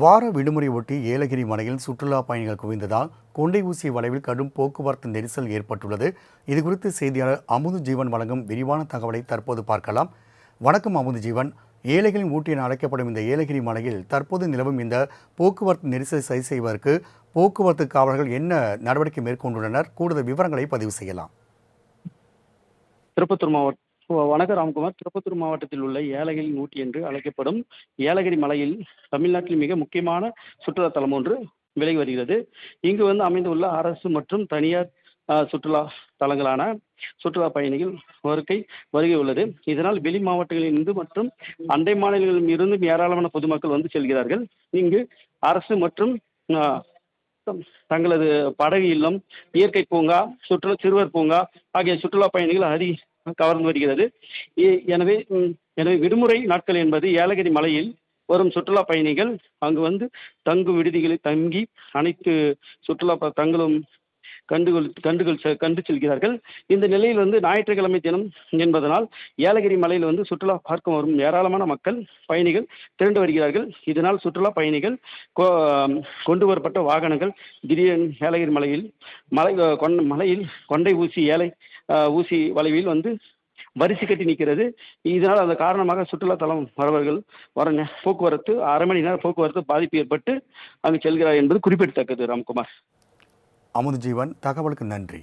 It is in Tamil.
வார விடுமுறை ஒட்டி ஏலகிரி மலையில் சுற்றுலா பயணிகள் குவிந்ததால் கொண்டை ஊசி வளைவில் கடும் போக்குவரத்து நெரிசல் ஏற்பட்டுள்ளது. இதுகுறித்து செய்தியாளர் அமுது ஜீவன் வழங்கும் விரிவான தகவலை தற்போது பார்க்கலாம். வணக்கம் அமுது ஜீவன். ஏலகிரி ஊட்டி என அழைக்கப்படும் இந்த ஏலகிரி மலையில் தற்போது நிலவும் இந்த போக்குவரத்து நெரிசலை சரி செய்வதற்கு போக்குவரத்து காவலர்கள் என்ன நடவடிக்கை மேற்கொண்டுள்ளனர்? கூடுதல் விவரங்களை பதிவு செய்யலாம். திருப்பத்தூர் மாவட்டம் வணக்கம் ராம்குமார். திருப்பத்தூர் மாவட்டத்தில் உள்ள ஏலகிரி ஊட்டி என்று அழைக்கப்படும் ஏலகிரி மலையில் தமிழ்நாட்டில் மிக முக்கியமான சுற்றுலாத்தலம் ஒன்று விலகி வருகிறது. இங்கு வந்து அமைந்துள்ள அரசு மற்றும் தனியார் சுற்றுலா தலங்களான சுற்றுலா பயணிகள் வருகை வருகை உள்ளது. இதனால் வெளி மாவட்டங்களில் இருந்து மற்றும் அண்டை மாநிலங்களில் இருந்தும் ஏராளமான பொதுமக்கள் வந்து செல்கிறார்கள். இங்கு அரசு மற்றும் தங்களது படகு இல்லம் இயற்கை பூங்கா சுற்றுலா சிறுவர் பூங்கா ஆகிய சுற்றுலா பயணிகள் அதிக கவர்ந்து வருகிறது. எனவே எனவே விடுமுறை நாட்கள் என்பது ஏலகிரி மலையில் வரும் சுற்றுலா பயணிகள் அங்கு வந்து தங்கும் விடுதிகளில் தங்கி அனைத்து சுற்றுலா ப- தங்களும் கண்டுகள் கண்டுகள் செ- கண்டு செல்கிறார்கள். இந்த நிலையில் வந்து ஞாயிற்றுக்கிழமை தினம் என்பதனால் ஏலகிரி மலையில் வந்து சுற்றுலா பார்க்க வரும் ஏராளமான மக்கள் பயணிகள் திரண்டு வருகிறார்கள். இதனால் சுற்றுலா பயணிகள் கொண்டு வரப்பட்ட வாகனங்கள் திடீரென ஏலகிரி மலையில் மலை கொண்ட மலையில் கொண்டை ஊசி ஏலை ஊசி வளைவில் வந்து வரிசை கட்டி நிற்கிறது. இதனால் அந்த காரணமாக சுற்றுலா தலம் வரவர்கள் வர போக்குவரத்து அரை மணி நேரம் போக்குவரத்து பாதிப்பு ஏற்பட்டு அங்கு செல்கிறார் என்பது குறிப்பிடத்தக்கது ராம்குமார். அமுது ஜீவன் தகவலுக்கு நன்றி.